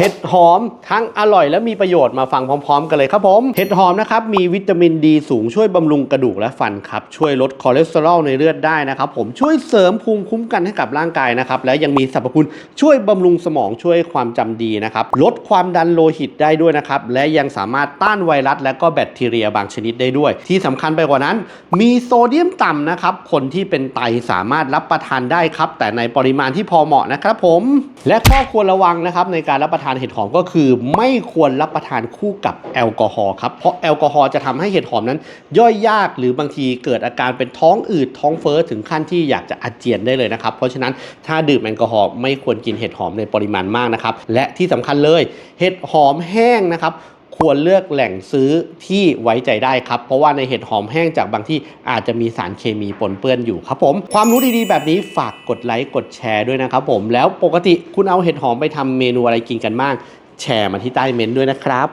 เห็ดหอมทั้งอร่อยและมีประโยชน์มาฟังพร้อม ๆ กันเลยครับผม เห็ดหอมนะครับมีวิตามินดีสูงช่วยบำรุงกระดูกและฟันครับ ช่วยลดคอเลสเตอรอลในเลือดได้นะครับผมช่วยเสริมภูมิคุ้มกันให้กับร่างกายนะครับ และยังมีสรรพคุณช่วยบำรุงสมองช่วยความจำดีนะครับ ลดความดันโลหิตได้ด้วยนะครับ และยังสามารถต้านไวรัส และก็แบคทีเรียบางชนิดได้ด้วย ที่สำคัญไปกว่านั้น มีโซเดียมต่ำนะครับคนที่เป็นไตสามารถรับประทานได้ครับ แต่ในปริมาณที่พอเหมาะนะครับผมและข้อควรระวังนะครับในการรับประทานเห็ดหอมก็คือ ไม่ควรรับประทานคู่กับแอลกอฮอล์ครับเพราะแอลกอฮอล์จะทำให้เห็ดหอมนั้น ย่อยยากหรือบางทีเกิดอาการเป็นท้องอืดท้องเฟ้อถึงขั้นที่อยากจะอาเจียนได้เลยนะครับเพราะฉะนั้นถ้าดื่มแอลกอฮอล์ไม่ควรกินเห็ดหอมในปริมาณมากนะครับและที่สำคัญเลยเห็ดหอมแห้งนะครับ ควรเลือกแหล่งซื้อที่ไว้ใจได้ครับ เพราะว่าในเห็ดหอมแห้งจากบางที่อาจจะมีสารเคมีปนเปื้อนอยู่ครับผม ความรู้ดีๆแบบนี้ฝากกดไลค์กดแชร์ด้วยนะครับผม แล้วปกติคุณเอาเห็ดหอมไปทำเมนูอะไรกินกันบ้าง แชร์มาที่ใต้เมนต์ด้วยนะครับ